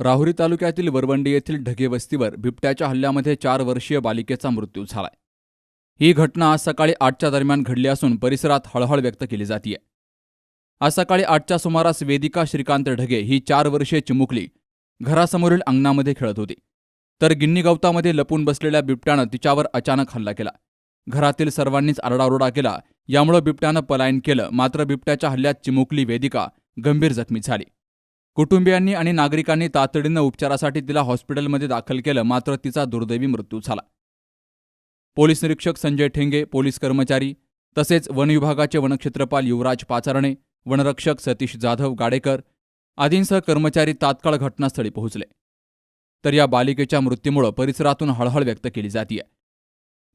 राहुरी तालुक्यातील वरवंडी येथील ढगे वस्तीवर बिबट्याच्या हल्ल्यामध्ये चार वर्षीय बालिकेचा मृत्यू झालाय. ही घटना आज सकाळी आठच्या दरम्यान घडली असून परिसरात हळहळ व्यक्त केली जातीये. आज सकाळी आठच्या सुमारास वेदिका श्रीकांत ढगे ही चार वर्षीय चिमुकली घरासमोरील अंगणामध्ये खेळत होती. तर गिन्नी गवतामध्ये लपून बसलेल्या बिबट्यानं तिच्यावर अचानक हल्ला केला. घरातील सर्वांनीच आरडाओरडा केला. यामुळे बिबट्यानं पलायन केलं. मात्र बिबट्याच्या हल्ल्यात चिमुकली वेदिका गंभीर जखमी झाली. कुटुंबियांनी आणि नागरिकांनी तातडीनं उपचारासाठी तिला हॉस्पिटलमध्ये दाखल केलं मात्र तिचा दुर्दैवी मृत्यू झाला. पोलीस निरीक्षक संजय ठेंगे पोलीस कर्मचारी तसेच वन विभागाचे वनक्षेत्रपाल युवराज पाचारणे वनरक्षक सतीश जाधव गाडेकर आदींसह कर्मचारी तात्काळ घटनास्थळी पोहोचले. तर या बालिकेच्या मृत्यूमुळे परिसरातून हळहळ व्यक्त केली जातीय.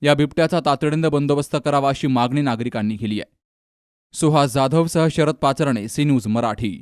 या बिबट्याचा तातडीनं बंदोबस्त करावा अशी मागणी नागरिकांनी केली आहे. Suhas जाधवसह Sharad Pacharne C news Marathi.